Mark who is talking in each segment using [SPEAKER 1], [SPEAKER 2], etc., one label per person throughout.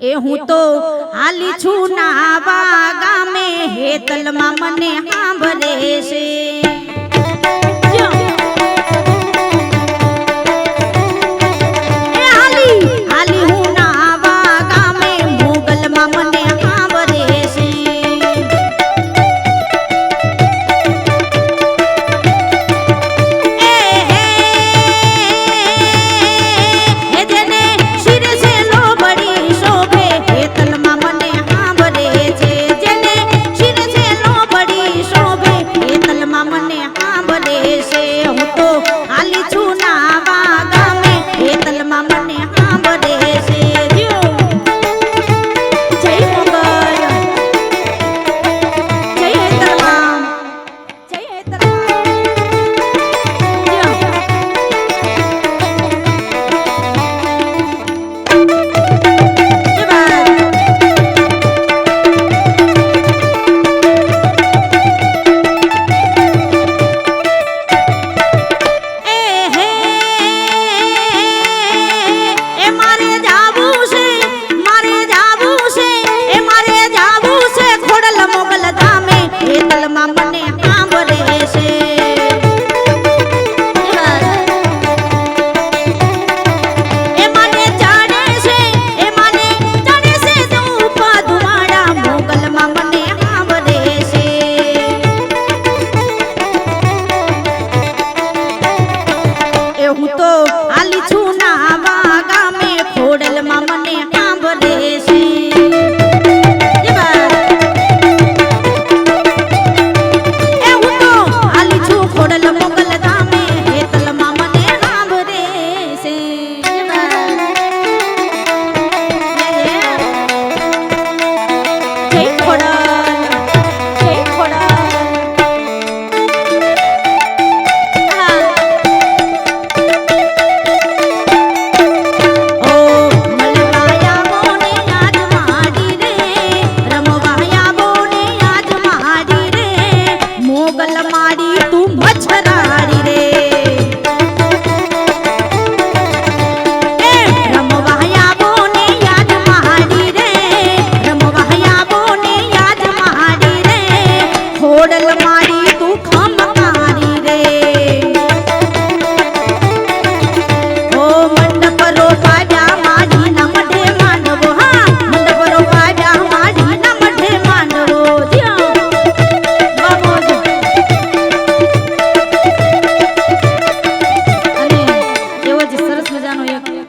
[SPEAKER 1] એ હું તો હાલી છું ના ગામે હેતલમાં મને સાંભળે છે. Nam Nam.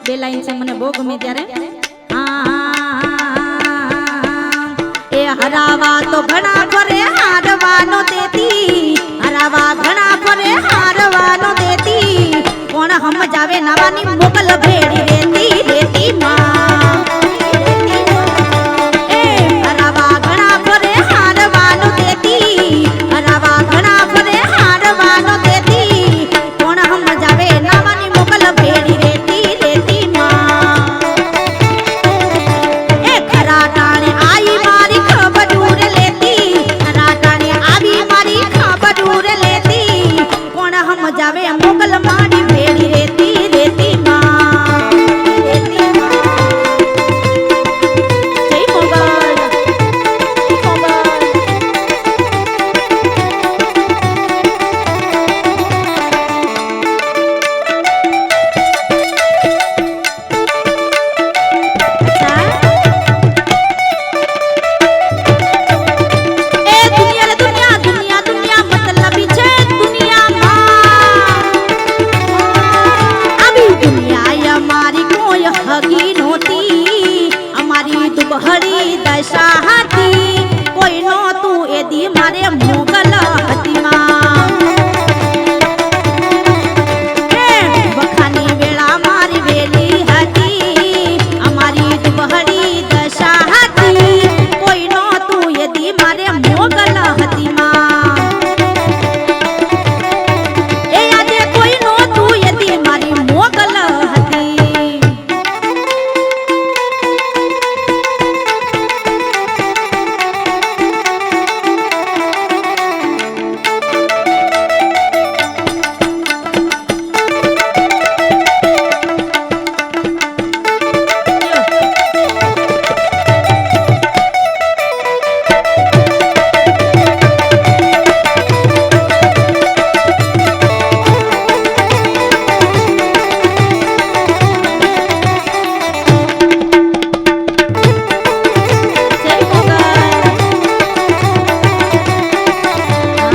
[SPEAKER 1] બે લાઈન છે, મને બહુ ગમે ત્યારે. એ હરાવા તો ઘણા ફરે, હારવાનો દેતી. હરાવા ઘણા ફરે, હારવાનો દેતી. પણ હમ જાવે નવાની જાવે મોકલ મારી 你妈的，要。